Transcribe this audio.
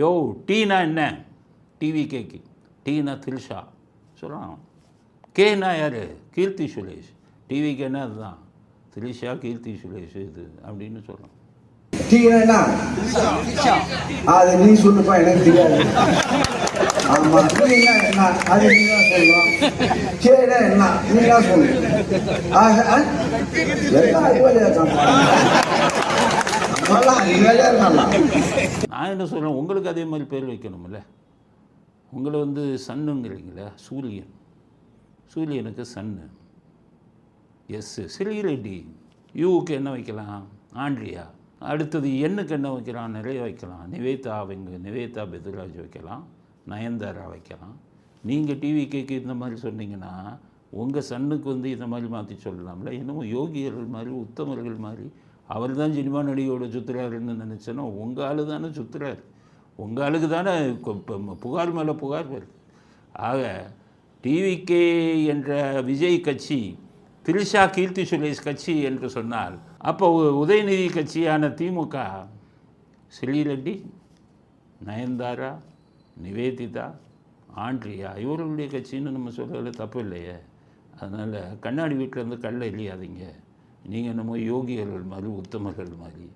யோ டீனா என்ன? டிவி கேக்கு. டீனா திரிஷா. சொல்லலாம். கேனா யார்? கீர்த்தி சுரேஷ். டிவிக்கு என்ன அதுதான்? திரிஷா கீர்த்தி சுரேஷ் இது அப்படின்னு சொல்லலாம். டீனா என்ன? அது நீ சொல்லுப்பா எனக்கு தெரியாது. ஆமா. டீனா என்ன? அது நீ தான் சொல்லணும் கேனா என்ன? நீ தான் சொல்லு ஆக? எல்லாம் நான் என்ன சொல்கிறேன் உங்களுக்கு அதே மாதிரி பேர் வைக்கணும்ல. உங்களை வந்து சன்னுங்கிறீங்களே சூரியன். சூரியனுக்கு சன்னு. எஸ் ஸ்ரீரெட்டி யூவுக்கு என்ன வைக்கலாம்? ஆண்ட்ரியா. அடுத்தது எண்ணுக்கு என்ன வைக்கலாம்? நிறைய வைக்கலாம். நிவேதா அவங்க நிவேதா பெதுராஜ் வைக்கலாம். நயன்தாரா வைக்கலாம். நீங்கள் டிவி கேக்கு இந்த மாதிரி சொன்னீங்கன்னா உங்கள் சன்னுக்கு வந்து இந்த மாதிரி மாற்றி சொல்லலாம்ல. என்னமோ யோகியர்கள் மாதிரி உத்தமர்கள் மாதிரி அவர் தான் சினிமா நடிகையோட சுற்றுறாருன்னு நினச்சேன்னா உங்கள் ஆளு தானே சுற்றுறாரு உங்கள் ஆளுக்கு தானே புகார் மேலே புகார் வருது. ஆக டிவிகே என்ற விஜய் கட்சி திரிஷா கீர்த்தி சுரேஷ் கட்சி என்று சொன்னால் அப்போ உதயநிதி கட்சியான திமுக ஸ்ரீரெட்டி நயன்தாரா நிவேதிதா ஆண்ட்ரியா இவர்களுடைய கட்சின்னு நம்ம சொல்கிறதுல தப்பு இல்லையே. அதனால் கண்ணாடி வீட்டில் இருந்து கல்லை எறியாதீங்க. நீங்கள் என்னமோ யோகிகள் மாதிரி உத்தமர்கள் மாதிரி.